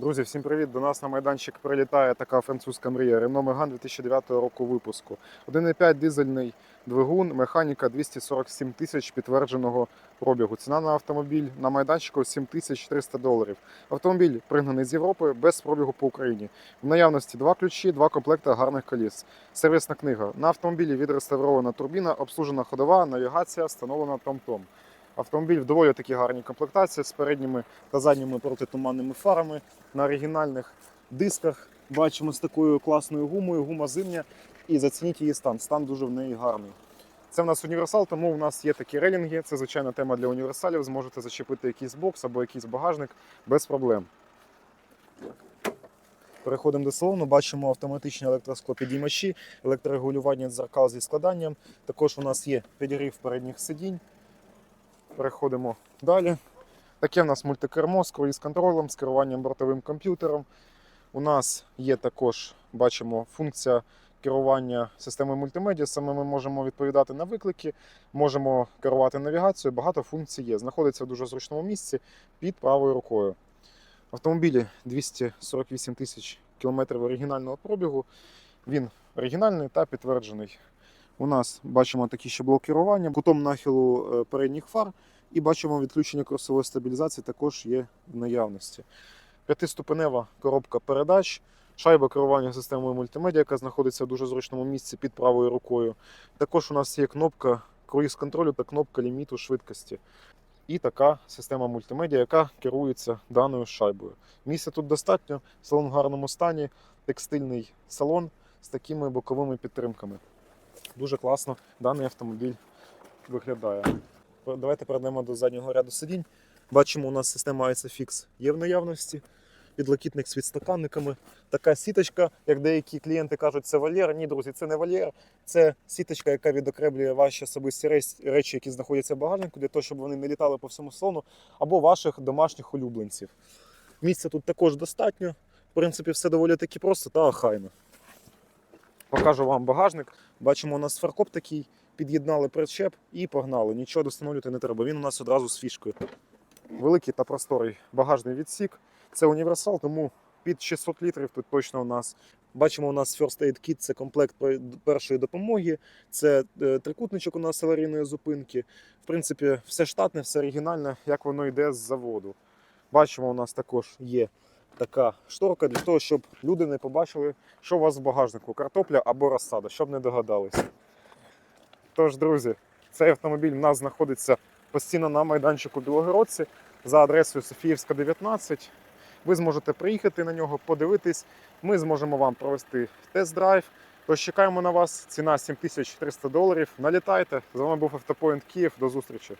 Друзі, всім привіт! До нас на майданчик прилітає така французька мрія Renault Megane 2009 року випуску. 1,5 дизельний двигун, механіка 247 тисяч підтвердженого пробігу. Ціна на автомобіль на майданчику 7300 доларів. Автомобіль пригнаний з Європи без пробігу по Україні. В наявності два ключі, два комплекти гарних коліс. Сервісна книга. На автомобілі відреставрована турбіна, обслужена ходова, навігація, встановлена TomTom. Автомобіль в доволі такі гарні комплектації з передніми та задніми протитуманними фарами на оригінальних дисках. Бачимо з такою класною гумою, гума зимня. І зацініть її стан. Стан дуже в неї гарний. Це в нас універсал, тому в нас є такі релінги. Це звичайна тема для універсалів. Зможете зачепити якийсь бокс або якийсь багажник без проблем. Переходимо до салону, бачимо автоматичні електросклопідіймачі, електрорегулювання дзеркал зі складанням. Також у нас є підігрів передніх сидінь. Переходимо далі. Таке в нас мультикермо з круїз-контролем, з керуванням бортовим комп'ютером. У нас є також, бачимо, функція керування системою мультимедіа. Саме ми можемо відповідати на виклики, можемо керувати навігацією. Багато функцій є. Знаходиться в дуже зручному місці під правою рукою. Автомобілі 248 тисяч кілометрів оригінального пробігу. Він оригінальний та підтверджений. У нас бачимо такі ще блок керування, кутом нахилу е, передніх фар, і бачимо відключення курсової стабілізації також є в наявності. П'ятиступенева коробка передач, шайба керування системою мультимедіа, яка знаходиться в дуже зручному місці під правою рукою. Також у нас є кнопка круїз контролю та кнопка ліміту швидкості. І така система мультимедіа, яка керується даною шайбою. Місця тут достатньо, салон в гарному стані, текстильний салон з такими боковими підтримками. Дуже класно даний автомобіль виглядає. Давайте перейдемо до заднього ряду сидінь. Бачимо, у нас система ISOFIX є в наявності. Підлокітник з підстаканниками. Така сіточка, як деякі клієнти кажуть, це вольєр. Ні, друзі, це не вольєр. Це сіточка, яка відокремлює ваші особисті речі, які знаходяться в багажнику, для того, щоб вони не літали по всьому салону, або ваших домашніх улюбленців. Місця тут також достатньо. В принципі, все доволі таки просто та охайно. Покажу вам багажник. Бачимо, у нас фаркоп такий, під'єднали причеп і погнали. Нічого достановлювати не треба. Він у нас одразу з фішкою. Великий та просторий багажний відсік. Це універсал, тому під 600 літрів тут точно у нас. Бачимо, у нас First Aid Kit, це комплект першої допомоги, це е, трикутничок у нас аварійної зупинки. В принципі, все штатне, все оригінальне, як воно йде з заводу. Бачимо, у нас також є така шторка для того, щоб люди не побачили, що у вас в багажнику картопля або розсада, щоб не догадалися. Тож, друзі, цей автомобіль в нас знаходиться постійно на майданчику Білогородці за адресою Софіївська, 19. Ви зможете приїхати на нього, подивитись. Ми зможемо вам провести тест-драйв. Тож чекаємо на вас. Ціна 7300 доларів. Налітайте. З вами був Автопоінт Київ. До зустрічі.